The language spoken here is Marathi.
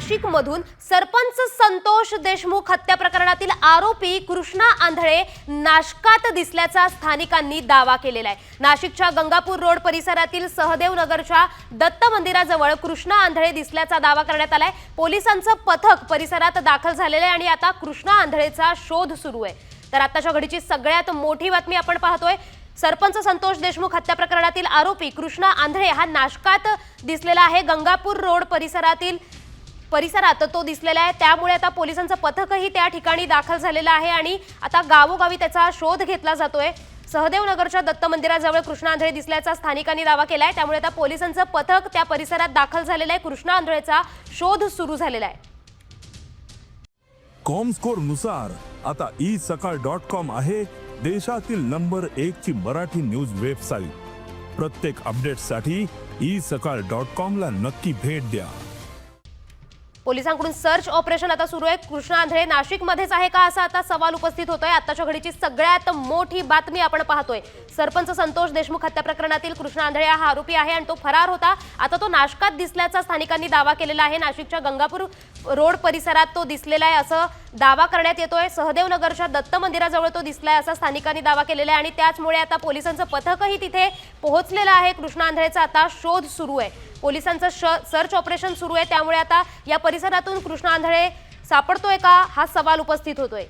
नाशिकमधून सरपंच संतोष देशमुख हत्या प्रकरणातील आरोपी कृष्णा आंधळे नाशकात दिसल्याचा स्थानिकांनी दावा केलेला आहे. नाशिकच्या गंगापूर रोड परिसरातील सहदेव नगरच्या दत्त मंदिराजवळ कृष्णा आंधळे दिसल्याचा दावा करण्यात आलाय. पोलिसांचं पथक परिसरात दाखल झालेलं आहे आणि आता कृष्णा आंधळेचा शोध सुरू आहे. तर आताच्या घडीची सगळ्यात मोठी बातमी आपण पाहतोय. सरपंच संतोष देशमुख हत्या प्रकरणातील आरोपी कृष्णा आंधळे हा नाशकात दिसलेला आहे. गंगापूर रोड परिसरातील परिसरात तो दिसलेला आहे. त्यामुळे आता पोलिसांचं पथकही त्या ठिकाणी दाखल झालेलं आहे आणि आता गावोगावी त्याचा शोध घेतला जातोय. सहदेव नगरच्या दत्त मंदिराजवळ कृष्णा आंधळे दिसल्याचा स्थानिकांनी दावा केलाय. त्यामुळे आता पोलिसांचं पथक त्या परिसरात दाखल झालेलं आहे. कृष्णा आंधळेचा शोध सुरू झालेला आहे. कॉमस्कोरनुसार आता ई सकाळ डॉट कॉम आहे देशातील नंबर एक ची मराठी न्यूज वेबसाईट. प्रत्येक अपडेटसाठी ई सकाळ डॉट कॉम ला नक्की भेट द्या. पोलिसांकडून सर्च ऑपरेशन आता सुरू आहे. कृष्णा आंधळे नाशिकमध्येच आहे का असा आता सवाल उपस्थित होतोय. आताच्या घडीची सगळ्यात मोठी बातमी आपण पाहतोय. सरपंच संतोष देशमुख हत्या प्रकरणातील कृष्णा आंधळे हा आरोपी आहे आणि तो फरार होता. आता तो नाशकात दिसल्याचा स्थानिकांनी दावा केलेला आहे. नाशिकच्या गंगापूर रोड परिसरात तो दिसलेला आहे असं दावा करण्यात येतोय. सहदेवनगरच्या दत्त मंदिराजवळ तो दिसलाय असा स्थानिकांनी दावा केलेला आहे आणि त्याचमुळे आता पोलिसांचं पथकही तिथे पोहोचलेलं आहे. कृष्णा आंधळेचा आता शोध सुरू आहे. पोलिसांचं श- सर्च ऑपरेशन सुरू आहे त्यामुळे आता या परिसरातून कृष्णा आंधळे सापडतोय का? हा सवाल उपस्थित होतोय.